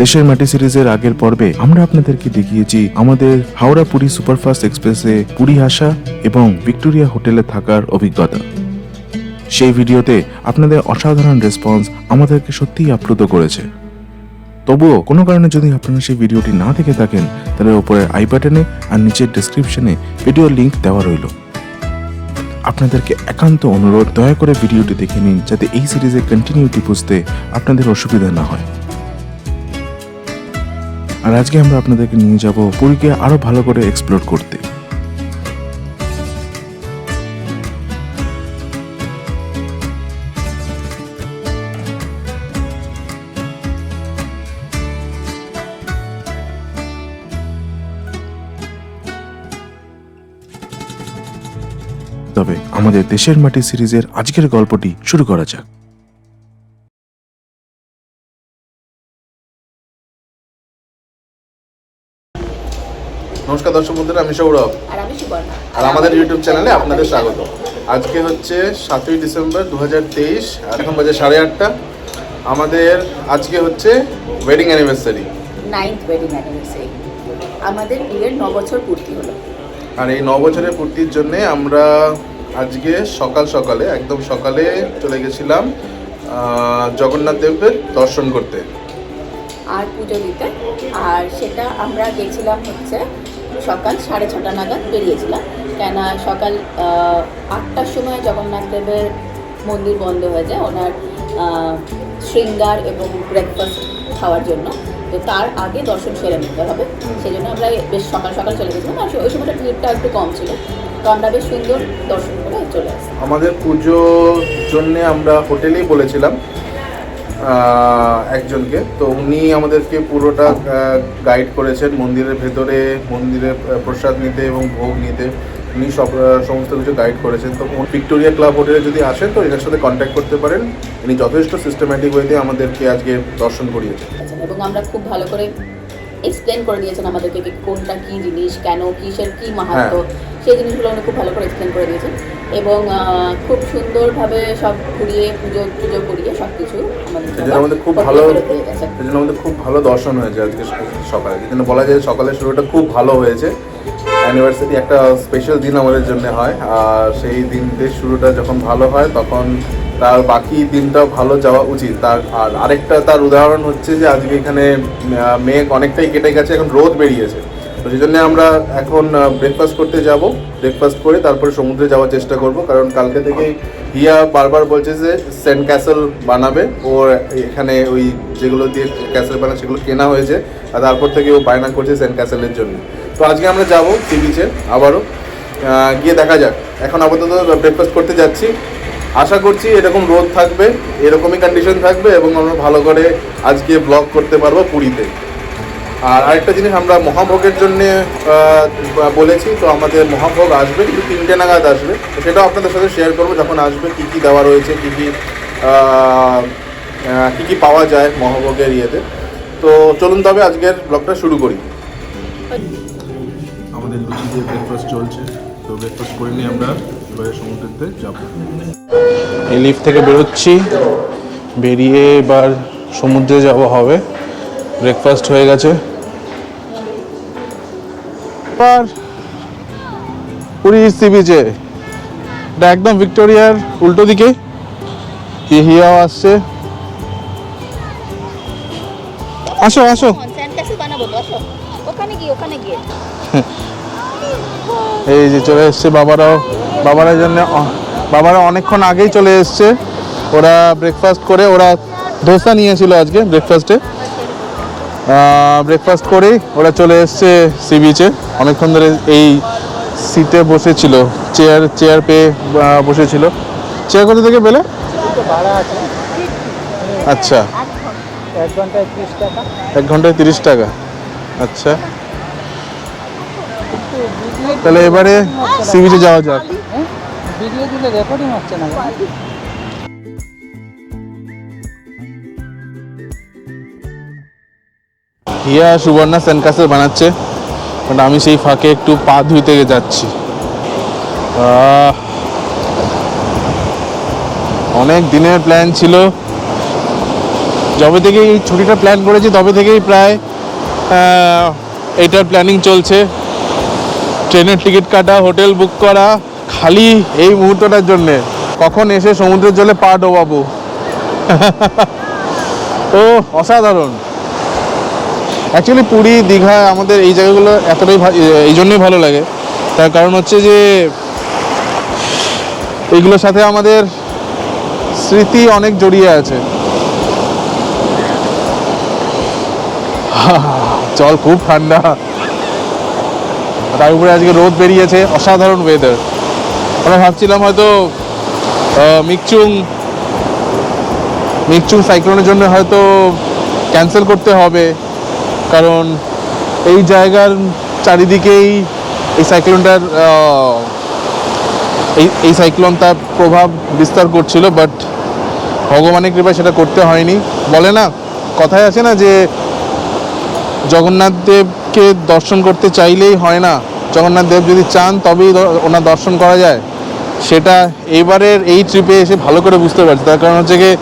দেশের মাটি সিরিজের আগের পর্বে আমরা আপনাদেরকে দেখিয়েছি আমাদের হাওড়া পুরী সুপারফাস্ট এক্সপ্রেসে পুরী আসা এবং ভিক্টোরিয়া হোটেলে থাকার অভিজ্ঞতা। সেই ভিডিওতে আপনাদের অসাধারণ রেসপন্স আমাদেরকে সত্যিই আপ্লুত করেছে। তবুও কোনো কারণে যদি আপনারা সেই ভিডিওটি না দেখে থাকেন, তাহলে ওপরের আই বাটনে আর নিচের ডেসক্রিপশনে ভিডিওর লিঙ্ক দেওয়া রইল। আপনাদেরকে একান্ত অনুরোধ, দয়া করে ভিডিওটি দেখে নিন যাতে এই সিরিজের কন্টিনিউটি বুঝতে আপনাদের অসুবিধা না হয়। আর আজকে আমরা আপনাদেরকে নিয়ে যাব পুরীকে আরও ভালো করে এক্সপ্লোর করতে। তবে আমাদের দেশের মাটি সিরিজের আজকের গল্পটি শুরু করা যাক। নমস্কার দর্শক বন্ধুরা আমি সৌরভ। আর আমি সুবর্ণা। আর আমাদের ইউটিউব চ্যানেলে আপনাদের স্বাগত। আজকে হচ্ছে সাতই ডিসেম্বর দু হাজার তেইশ এখন বাজে সাড়ে আটটা। আমাদের আজকে হচ্ছে wedding anniversary ninth wedding anniversary আমাদের বিয়ের ন বছর পূর্তি হলো। আর এই ন বছরের পূর্তির জন্যে আমরা আজকে সকাল সকালে একদম সকালে চলে গেছিলাম জগন্নাথ দেবের দর্শন করতে। আর পুজো দিতে। আর সেটা আমরা গেছিলাম হচ্ছে সকাল সাড়ে ছটা নাগাদ বেরিয়েছিলাম। কেন সকাল আটটার সময় জগন্নাথ দেবের মন্দির বন্ধ হয়ে যায়, ওনার শৃঙ্গার এবং ব্রেকফাস্ট খাওয়ার জন্য। তো তার আগে দর্শন সেরে নিতে হবে। সেই জন্য আমরা বেশ সকাল সকাল চলে গেছিলাম। আর ওই সময়টা ভিড়টা একটু কম ছিল। তো আমরা বেশ সুন্দর দর্শন করে চলে আসি আমাদের পুজোর জন্যে আমরা হোটেলেই বলেছিলাম একজনকে। তো উনি আমাদেরকে পুরোটা গাইড করেছেন মন্দিরের ভেতরে মন্দিরে প্রসাদ নিতে এবং ভোগ নিতে। উনি সব সমস্ত কিছু গাইড করেছেন। তো ভিক্টোরিয়া ক্লাব হোটেলে যদি আসেন তো এনার সাথে কন্ট্যাক্ট করতে পারেন। উনি যথেষ্ট সিস্টেম্যাটিক ওয়েতে আমাদেরকে আজকে দর্শন করিয়েছেন। আছেন এবং আমরা খুব ভালো করে এক্সপ্লেন করে দিয়েছেন আমাদেরকে কোনটা কি জিনিস কেন কিসের কি মাহাত্ম। সেই জিনিসগুলো উনি খুব ভালো করে এক্সপ্লেন করে দিয়েছেন। এবং খুব সুন্দরভাবে সব ঘুরিয়ে পুজো পুজো করিয়ে সব কিছু আমাদের খুব ভালো আমাদের খুব ভালো দর্শন হয়েছে আজকে সকালে। যেখানে বলা যায় সকালের শুরুটা খুব ভালো হয়েছে। অ্যানিভার্সারি একটা স্পেশাল দিন আমাদের জন্য হয়। আর সেই দিনটির শুরুটা যখন ভালো হয় তখন তার বাকি দিনটাও ভালো যাওয়া উচিত। তার আর আরেকটা তার উদাহরণ হচ্ছে যে আজকে এখানে মেঘ অনেকটাই কেটে গেছে এখন রোদ বেরিয়েছে। তো সেই জন্য আমরা এখন ব্রেকফাস্ট করতে যাব। ব্রেকফাস্ট করে তারপরে সমুদ্রে যাওয়ার চেষ্টা করব, কারণ কালকে থেকেই হিয়া বারবার বলছে যে সেন্ট ক্যাসেল বানাবে। ওর এখানে ওই যেগুলো দিয়ে ক্যাসেল বানায় সেগুলো কেনা হয়েছে, আর তারপর থেকে ও বায়না করছে সেন্ট ক্যাসেলের জন্য। তো আজকে আমরা যাব সি বিচে আবারও গিয়ে দেখা যাক। এখন আপাতত ব্রেকফাস্ট করতে যাচ্ছি। আশা করছি এরকম রোদ থাকবে, এরকমই কন্ডিশন থাকবে এবং আমরা ভালো করে আজকে ব্লগ করতে পারব পুরীতে। আর আরেকটা জিনিস আমরা মহাভোগের জন্য বলেছি তো আমাদের মহাভোগ আসবে কিন্তু তিনটে নাগাদ আসবে। তো সেটাও আপনাদের সাথে শেয়ার করব যখন আসবে কী কী দেওয়া রয়েছে কী কী কী কী পাওয়া যায় মহাভোগের ইয়েতে। তো চলুন তবে আজকের ব্লগটা শুরু করি। আমাদের লুচি দিয়ে ব্রেকফাস্ট চলছে। তো ব্রেকফাস্ট করে নিয়ে আমরা এবারে সমুদ্রেতে যাব। এই লিফট থেকে বেরোচ্ছি। বেরিয়ে এবার সমুদ্রে যাব হবে। ব্রেকফাস্ট হয়ে গেছে। এবার পুরী সি বিচে এটা একদম ভিক্টোরিয়ার উল্টো দিকে। হিয়াও আসছে। আসো আসো। এই যে চলে এসছে বাবারাও। বাবারা জন্য বাবারা অনেকক্ষণ আগেই চলে এসছে। ওরা ব্রেকফাস্ট করে, ওরা ধোসা নিয়েছিল আজকে ব্রেকফাস্টে ব্রেকফাস্ট করেই ওরা চলে এসছে সি বিচে অনেকক্ষণ ধরে এই সিটে বসেছিল চেয়ার চেয়ার পেয়ে বসেছিল। চেয়ার কোথা থেকে পেলে? আচ্ছা। এক ঘন্টায় তিরিশ টাকা। আচ্ছা। তাহলে এবারে সি বিচে যাওয়া যাক। ভিডিও দিলে রেকর্ডিং হচ্ছে না। হিয়া সুবর্ণা স্যানকাসেল বানাচ্ছে বাট আমি সেই ফাঁকে একটু পা ধুইতে যাচ্ছি। অনেক দিনের প্ল্যান ছিল। যবে থেকে এই ছুটিটা প্ল্যান করেছি, তবে থেকেই প্রায় এইটার প্ল্যানিং চলছে। ট্রেনের টিকিট কাটা, হোটেল বুক করা, খালি এই মুহূর্তটার জন্যে। কখন এসে সমুদ্রের জলে পা ডোবাবো? ও, অসাধারণ। অ্যাকচুয়ালি পুরী, দীঘা, আমাদের এই জায়গাগুলো এতটাই এই জন্যই ভালো লাগে। তার কারণ হচ্ছে যে এইগুলোর সাথে আমাদের স্মৃতি অনেক জড়িয়ে আছে। জল খুব ঠান্ডা। তার উপরে আজকে রোদ বেরিয়েছে, অসাধারণ ওয়েদার আমরা ভাবছিলাম হয়তো মিকচুং মিকচুং সাইক্লোনের জন্য হয়তো ক্যান্সেল করতে হবে। কারণ এই জায়গার চারিদিকেই এই সাইক্লোনটার এই এই সাইক্লোন তার প্রভাব বিস্তার করছিল বাট ভগবানের কৃপায় সেটা করতে হয়নি। বলে না, কথায় আছে না যে জগন্নাথ দেবকে দর্শন করতে চাইলেই হয় না। জগন্নাথ দেব যদি চান, তবেই ওনার দর্শন করা যায়। সেটা এইবারের এই ট্রিপে এসে ভালো করে বুঝতে পারছি। তার কারণ হচ্ছে গিয়ে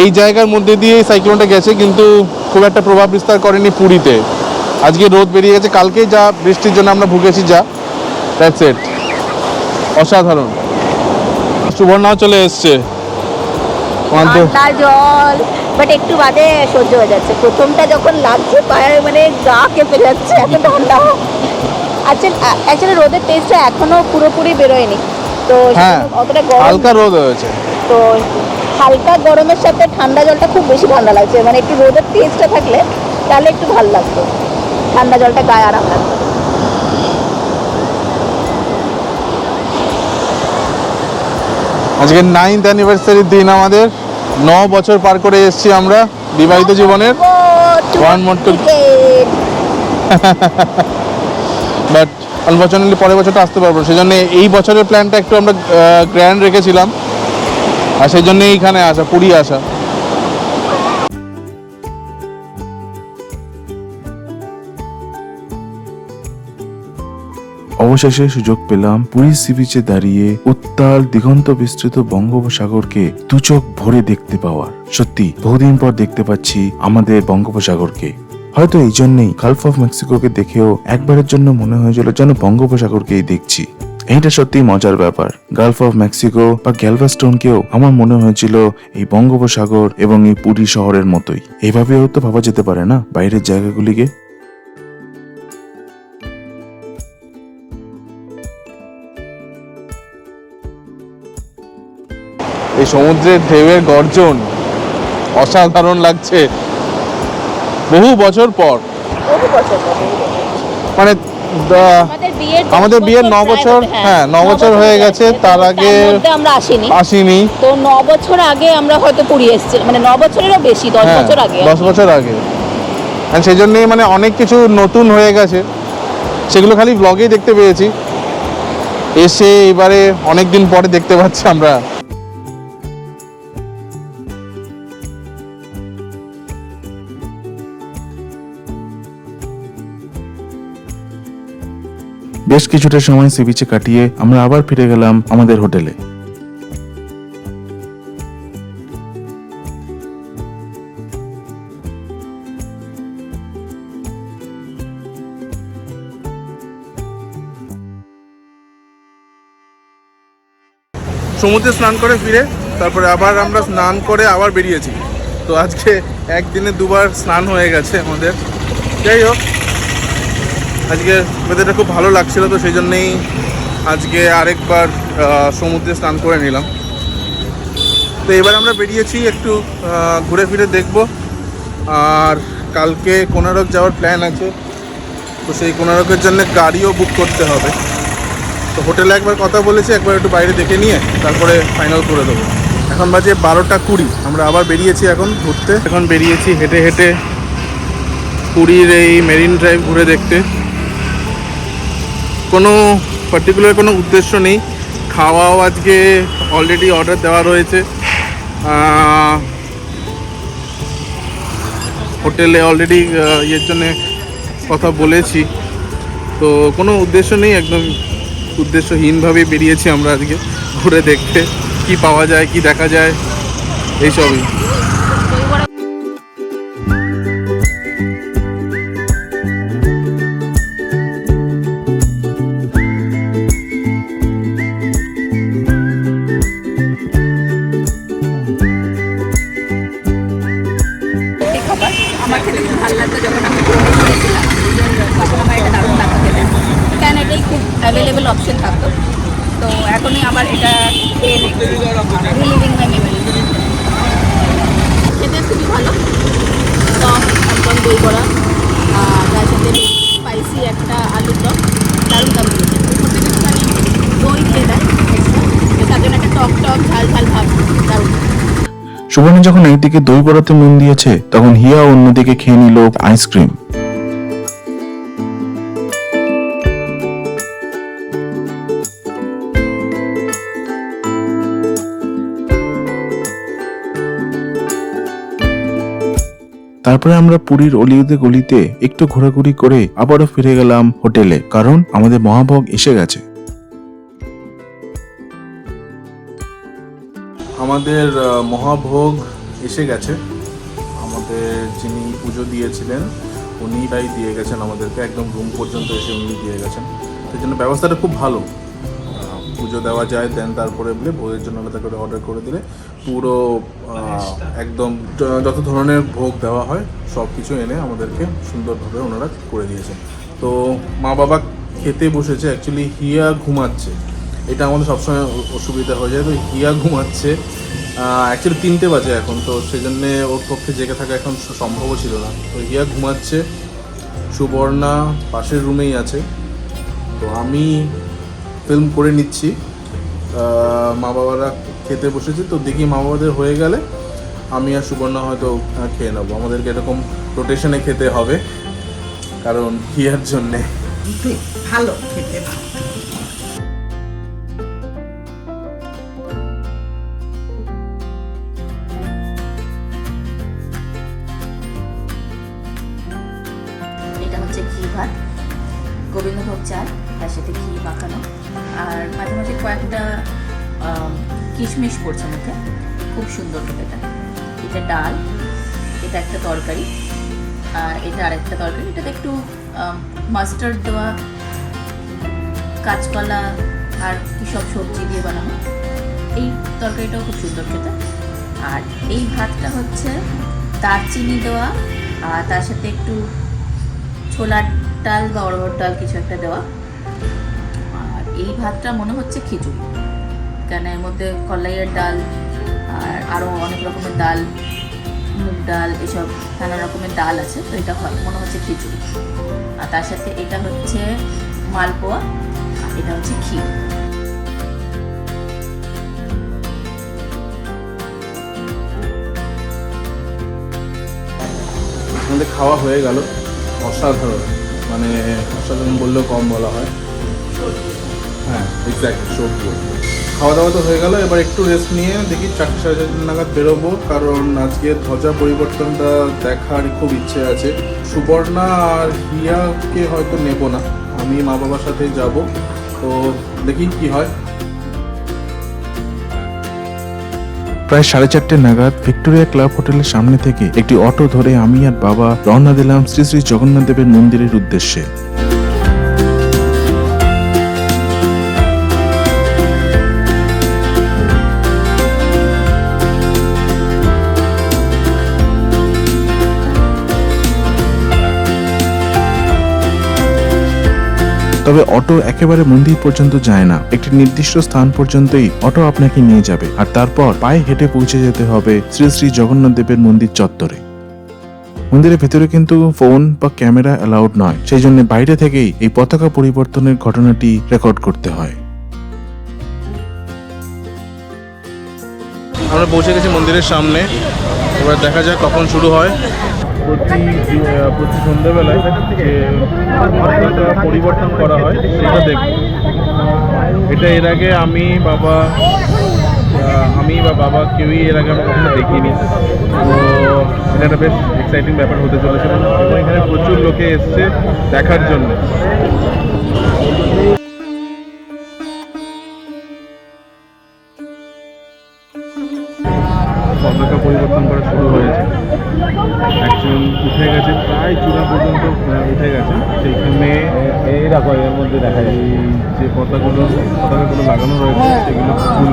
এই জায়গার মধ্যে দিয়ে এই সাইক্লোনটা গেছে, কিন্তু খুব একটা প্রভাব বিস্তার করেনি পুরীতে। আজকে রোদ বেরিয়ে গেছে কালকে যা বৃষ্টির জন্য আমরা ভুগেছি যা। দ্যাটস ইট অসাধারণ। সুবর্ণাও চলে এসছে। জল বাট একটু বাদে সহ্য হয়ে যাচ্ছে। প্রথমটা যখন লাগছে পায়ে মানে গা কেঁপে যাচ্ছে এত ঠান্ডা। আচ্ছা অ্যাকচুয়ালি রোদের টেস্টটা এখনও পুরোপুরি বেরোয়নি। তো হ্যাঁ অতটা গরম হালকা রোদ হয়েছে। তো হালকা গরমের সাথে ঠান্ডা জলটা খুব বেশি ঠান্ডা লাগছে। মানে একটু রোদের টেস্টটা থাকলে তাহলে একটু ভালো লাগতো। ঠান্ডা জলটা গায়ে আরাম লাগতো। আজকে নাইন্থ অ্যানিভার্সারির দিন আমাদের। ন বছর পার করে এসেছি আমরা বিবাহিত জীবনের. বাট আনফর্চুনেটলি পরের বছরটা আসতে পারব না। সেজন্য এই বছরের প্ল্যানটা একটু আমরা গ্র্যান্ড রেখেছিলাম। আর সেই জন্য এইখানে আসা, পুরী আসা। অবশেষে সুযোগ পেলাম পুরী সি বিচে দাঁড়িয়ে উত্তাল, দিগন্ত বিস্তৃত বঙ্গোপসাগরকে দুচোখ ভরে দেখতে পাওয়ার। সত্যি, বহুদিন পর দেখতে পাচ্ছি আমাদের বঙ্গোপসাগরকে। হয়তো এই জন্যই গালফ অফ মেক্সিকোকে দেখেও একবারের জন্য মনে হয়েছিল যেন বঙ্গোপসাগরকেই দেখছি। এইটা সত্যি মজার ব্যাপার। গালফ অফ মেক্সিকো বা গ্যালভাস্টোনকেও আমার মনে হয়েছিল এই বঙ্গোপসাগর এবং এই পুরী শহরের মতোই। এভাবেও তো ভাবা যেতে পারে না বাইরের জায়গাগুলিকে? এই সমুদ্রের ঢেউয়ের গর্জন অসাধারণ লাগছে। বহু বছর পর বহু বছর পর, আমাদের বিয়ের আমাদের বিয়ের ন বছর, হ্যাঁ, ন বছর হয়ে গেছে, তার আগে- আমরা আসিনি। আসিনি। তো ন বছর আগে আমরা হয়তো পুরী এসেছি মানে ন বছরেরও বেশি দশ হ্যাঁ বছর আগে দশ বছর আগে। আর সেই জন্যই মানে অনেক কিছু নতুন হয়ে গেছে। সেগুলো খালি ব্লগেই দেখতে পেয়েছি। এসে এবারে অনেক দিন পরে দেখতে পাচ্ছি আমরা। বেশ কিছুটা সময় সি বিচে কাটিয়ে আমরা আবার ফিরে গেলাম আমাদের হোটেলে। সমুদ্রে স্নান করে ফিরে, তারপরে আবার আমরা স্নান করে আবার বেরিয়েছি। তো আজকে একদিনে দুবার স্নান হয়ে গেছে আমাদের। যাই হোক আজকে ওয়েদারটা খুব ভালো লাগছিল তো সেই জন্যেই আজকে আরেকবার সমুদ্রে স্নান করে নিলাম। তো এবার আমরা বেরিয়েছি একটু ঘুরে ফিরে দেখব। আর কালকে কোনারক যাওয়ার প্ল্যান আছে। তো সেই কোনারকের জন্য গাড়িও বুক করতে হবে। তো হোটেলে একবার কথা বলেছি, একবার একটু বাইরে দেখে নিয়ে তারপরে ফাইনাল করে দেবো। এখন বাজে বারোটা কুড়ি। আমরা আবার বেরিয়েছি এখন ঘুরতে। এখন বেরিয়েছি হেঁটে হেঁটে পুরীর এই মেরিন ড্রাইভ ঘুরে দেখতে। কোনো পার্টিকুলার কোনো উদ্দেশ্য নেই। খাওয়াও আজকে অলরেডি অর্ডার দেওয়া রয়েছে। হোটেলে অলরেডি ইয়ের জন্যে কথা বলেছি। তো কোনো উদ্দেশ্য নেই, একদম উদ্দেশ্যহীনভাবে বেরিয়েছি আমরা আজকে। ঘুরে দেখতে, কি পাওয়া যায়, কি দেখা যায়, এইসবই। সুবর্ণা যখন একদিকে দই বড়াতে মন দিয়েছে, তখন হিয়া অন্যদিকে খেয়ে নিল আইসক্রিম। তারপরে আমরা পুরীর অলিউদে গলিতে একটু ঘোরাঘুরি করে আবারও ফিরে গেলাম হোটেলে, কারণ আমাদের মহাভোগ এসে গেছে। আমাদের মহাভোগ এসে গেছে। আমাদের যিনি পুজো দিয়েছিলেন উনি তাই দিয়ে গেছেন আমাদেরকে একদম রুম পর্যন্ত এসে উনি দিয়ে গেছেন। সেই জন্য ব্যবস্থাটা খুব ভালো। পুজো দেওয়া যায় দেন তারপরে বলে ভোগের জন্য আলাদা করে অর্ডার করে দিলে পুরো একদম যত ধরনের ভোগ দেওয়া হয় সব কিছু এনে আমাদেরকে সুন্দরভাবে ওনারা করে দিয়েছেন। তো মা বাবা খেতে বসেছে অ্যাকচুয়ালি হিয়া ঘুমাচ্ছে। এটা আমাদের সবসময় অসুবিধা হয়ে যায়। তো হিয়া ঘুমাচ্ছে। অ্যাকচুয়ালি তিনটে বাজে এখন, তো সেই জন্যে ওর পক্ষে জেগে থাকা এখন সম্ভবও ছিল না। তো হিয়া ঘুমাচ্ছে। সুবর্ণা পাশের রুমেই আছে। তো আমি ফিল্ম করে নিচ্ছি। মা বাবারা খেতে বসেছে। তো দেখি মা বাবাদের হয়ে গেলে আমি আর সুবর্ণা হয়তো খেয়ে নেব। আমাদেরকে এরকম রোটেশনে খেতে হবে। কারণ হিয়ার জন্যে। ভালো, খেতে গোবিন্দভোগ চাল তার সাথে ঘি মাখানো। আর মাঝে মাঝে কয়েকটা কিশমিশ পড়ছে মুখে খুব সুন্দর এটা। এটা ডাল, এটা একটা তরকারি, আর এটা আরেকটা তরকারি। এটাতে একটু মাস্টার্ড দেওয়া, কাঁচকলা, আর কি সব সবজি দিয়ে বানানো। এই তরকারিটাও খুব সুন্দর খেতে। আর এই ভাতটা হচ্ছে দারচিনি দেওয়া, আর তার সাথে একটু ছোলার ডাল বা অরহর ডাল কিছু একটা দেওয়া। আর এই ভাতটা মনে হচ্ছে খিচুড়ি। কেন এর মধ্যে কলাইয়ের ডাল আর আরও অনেক রকমের ডাল, মুগ ডাল, এসব নানা রকমের ডাল আছে, তো এটা হয়- মনে হচ্ছে খিচুড়ি। আর তার সাথে এটা হচ্ছে মালপোয়া, আর এটা হচ্ছে ক্ষীর। আমাদের খাওয়া হয়ে গেল, অসাধারণ। মানে অসাধারণ বললেও কম বলা হয়। হ্যাঁ এক্স্যাক্টলি সবজি খাওয়া দাওয়া তো হয়ে গেল, এবার একটু রেস্ট নিয়ে দেখি চারটে সাড়ে চারটে নাগাদ বেরোবো, কারণ আজকে ধ্বজা পরিবর্তনটা দেখার খুব ইচ্ছে আছে। সুবর্ণা আর হিয়াকে হয়তো নেব না, আমি মা বাবার সাথেই যাব। তো দেখি কি হয়। প্রায় সাড়ে চারটে নাগাদ ভিক্টোরিয়া ক্লাব হোটেলের সামনে থেকে একটি অটো ধরে আমি আর বাবা রওনা দিলাম শ্রী শ্রী জগন্নাথ দেবের মন্দিরের উদ্দেশ্যে। তবে অটো একেবারে মন্দির পর্যন্ত যায় না। একটি নির্দিষ্ট স্থান পর্যন্তই অটো আপনাকে নিয়ে যাবে। আর তারপর পায়ে হেঁটে পৌঁছে যেতে হবে শ্রী শ্রী জগন্নাথ দেবের মন্দির চত্বরে। মন্দিরের ভেতরে কিন্তু ফোন বা ক্যামেরা অ্যালাউড নয়। সেই জন্য বাইরে থেকেই এই পতাকা পরিবর্তনের ঘটনাটি রেকর্ড করতে হয়। আমরা পৌঁছে গেছি মন্দিরের সামনে। এবার দেখা যাক কখন শুরু হয়। প্রতি প্রতি সন্ধ্যেবেলায় যে পরিবর্তন করা হয়, সেটা দেখব। এটা এর আগে আমি, বাবা আমি বা বাবা কেউই এর আগে আমরা কখনো দেখিনি। তো এটা একটা বেশ এক্সাইটিং ব্যাপার হতে চলেছে এবং এখানে প্রচুর লোকে এসছে দেখার জন্য। একজন উঠে গেছে প্রায় চূড়া পর্যন্ত উঠে গেছে। সেইখানে এই দেখো এর মধ্যে দেখা যায় এই যে পতাকাগুলো পতাকাগুলো লাগানো রয়েছে সেগুলো ফুল।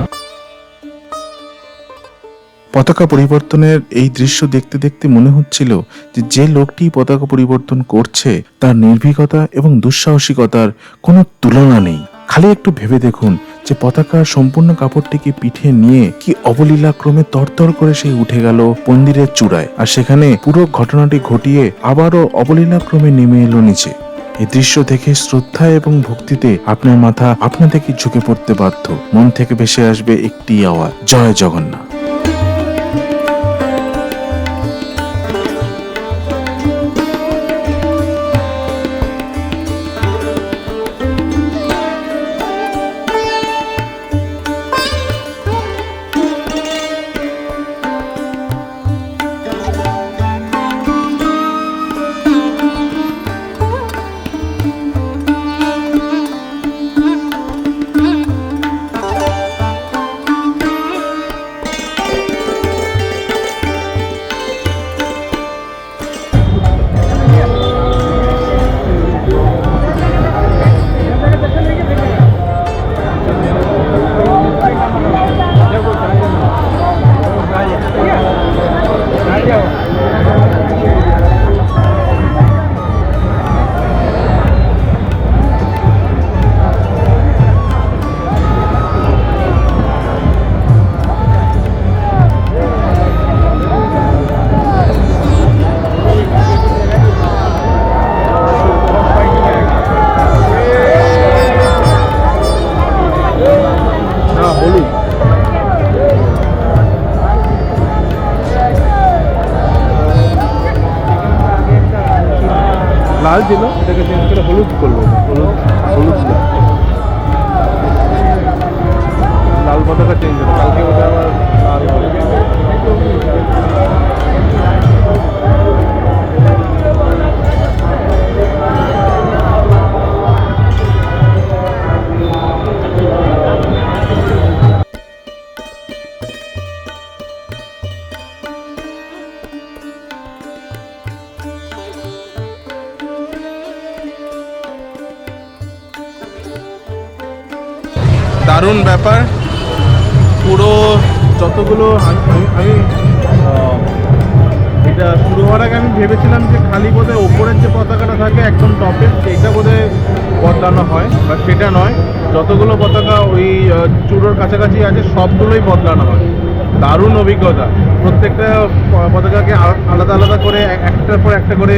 পতাকা পরিবর্তনের এই দৃশ্য দেখতে দেখতে মনে হচ্ছিল যে যে লোকটি পতাকা পরিবর্তন করছে তার নির্ভীকতা এবং দুঃসাহসিকতার কোনো তুলনা নেই। খালি একটু ভেবে দেখুন যে পতাকার সম্পূর্ণ কাপড়টিকে পিঠে নিয়ে কি অবলীলাক্রমে তরতর করে সেই উঠে গেল মন্দিরের চূড়ায়। আর সেখানে পুরো ঘটনাটি ঘটিয়ে আবারও অবলীলাক্রমে নেমে এলো নিচে। এই দৃশ্য দেখে শ্রদ্ধা এবং ভক্তিতে আপনার মাথা আপনা থেকে ঝুঁকে পড়তে বাধ্য? মন থেকে ভেসে আসবে একটি আওয়াজ, জয় জগন্নাথ। ব্যাপার। পুরো যতগুলো আমি এটা শুরু হওয়ার আগে আমি ভেবেছিলাম যে খালি বোধহয় ওপরের যে পতাকাটা থাকে একদম টপের সেইটা বোধহয় বদলানো হয়, বা সেটা নয়। যতগুলো পতাকা ওই চূড়োর কাছাকাছি আছে, সবগুলোই বদলানো হয়। দারুণ অভিজ্ঞতা। প্রত্যেকটা পতাকাকে আলাদা আলাদা করে একটার পর একটা করে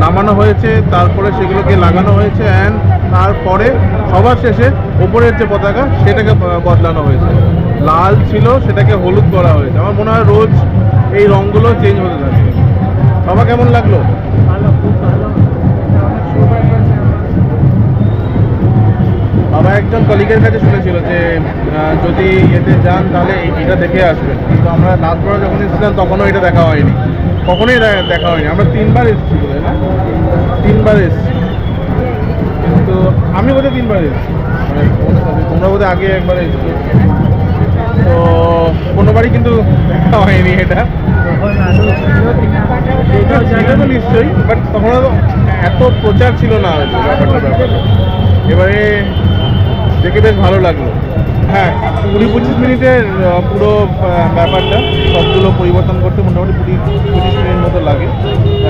নামানো হয়েছে তারপরে সেগুলোকে লাগানো হয়েছে অ্যান্ড তারপরে সবার শেষে ওপরের যে পতাকা সেটাকে বদলানো হয়েছে। লাল ছিল সেটাকে হলুদ করা হয়েছে। আমার মনে হয় রোজ এই রঙগুলো চেঞ্জ হতে থাকে। বাবা কেমন লাগল? বাবা একজন কলিগের কাছে শুনেছিল যে যদি এতে যান তাহলে এই- এটা দেখে আসবেন। কিন্তু আমরা লাস্টবার যখন এসেছিলাম তখনও এটা দেখা হয়নি। কখনোই দেখা হয়নি। আমরা তিনবার এসেছি বোধহয়, না? তিনবার এসেছি। কিন্তু আমি বোধহয় তিনবার এসেছি। মানে তোমরা- বোধহয় আগে একবার এসেছ। তো কোনোবারই কিন্তু দেখা হয়নি এটা। ছিল তো নিশ্চয়ই বাট তখন এত প্রচার ছিল না ব্যাপারটা ব্যাপারে এবারে দেখে বেশ ভালো লাগল। হ্যাঁ কুড়ি পঁচিশ মিনিটের পুরো ব্যাপারটা, সবগুলো পরিবর্তন করতে মোটামুটি কুড়ি পঁচিশ মিনিট মতো লাগে।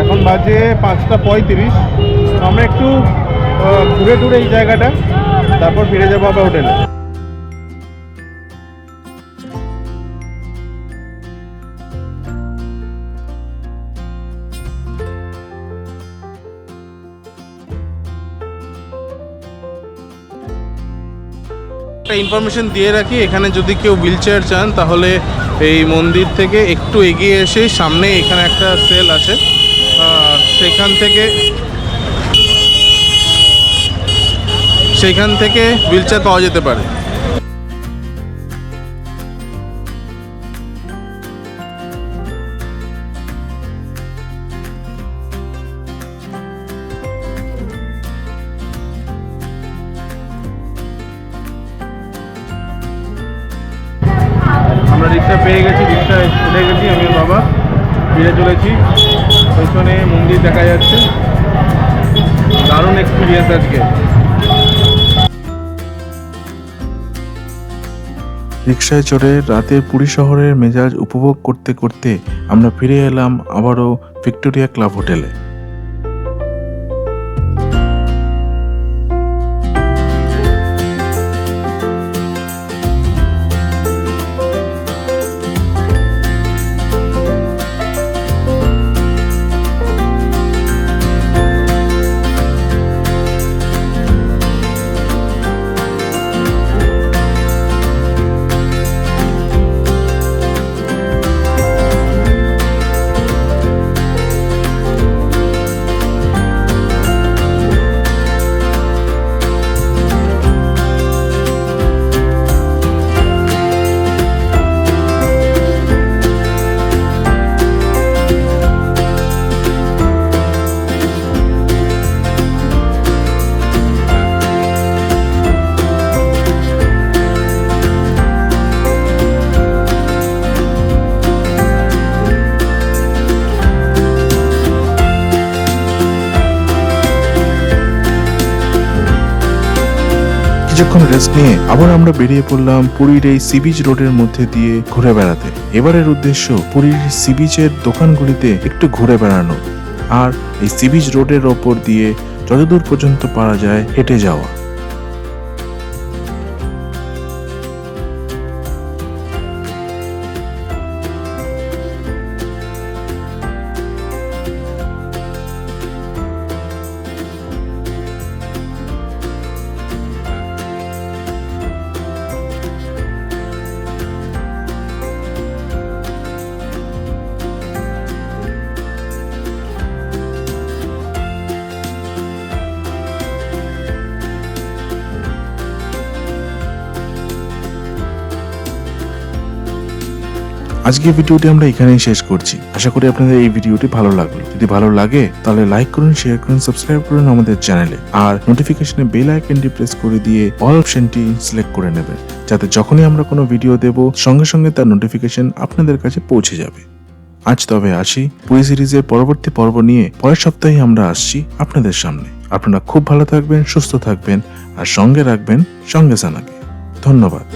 এখন বাজে পাঁচটা পঁয়ত্রিশ। আমরা একটু ঘুরে টুরে এই জায়গাটা, তারপর ফিরে যাব আবার হোটেলে। একটা ইনফরমেশন দিয়ে রাখি, এখানে যদি কেউ হুইল চেয়ার চান, তাহলে এই মন্দির থেকে একটু এগিয়ে এসে সামনে এখানে একটা সেল আছে। সেখান থেকে সেখান থেকে হুইল চেয়ার পাওয়া যেতে পারে। দারুণ আজকে। রিক্সায় চড়ে রাতের পুরী শহরের মেজাজ উপভোগ করতে করতে আমরা ফিরে এলাম আবারও ভিক্টোরিয়া ক্লাব হোটেলে। রেস্ট নিয়ে আবার আমরা বেরিয়ে পড়লাম পুরীর এই সি বিচ রোডের মধ্যে দিয়ে ঘুরে বেড়াতে। এবারের উদ্দেশ্য পুরীর সি বিচের দোকানগুলিতে একটু ঘুরে বেড়ানো আর এই সি বিচ রোডের ওপর দিয়ে যতদূর পর্যন্ত পারা যায় হেঁটে যাওয়া। আজকের ভিডিওটি আমরা এখানেই শেষ করছি। আশা করি আপনাদের এই ভিডিওটি ভালো লাগল। যদি ভালো লাগে, তাহলে লাইক করুন শেয়ার করুন সাবস্ক্রাইব করুন আমাদের চ্যানেলে আর নোটিফিকেশনে বেল আইকনটি প্রেস করে দিয়ে অল অপশনটি সিলেক্ট করে নেবেন। যাতে যখনই আমরা কোনো ভিডিও দেব, সঙ্গে সঙ্গে তার নোটিফিকেশন আপনাদের কাছে পৌঁছে যাবে। আজ তবে আসি। পুরী সিরিজের পরবর্তী পর্ব নিয়ে পরের সপ্তাহে আমরা আসছি আপনাদের সামনে। আপনারা খুব ভালো থাকবেন, সুস্থ থাকবেন, আর সঙ্গে রাখবেন সঙ্গে জানাকে ধন্যবাদ।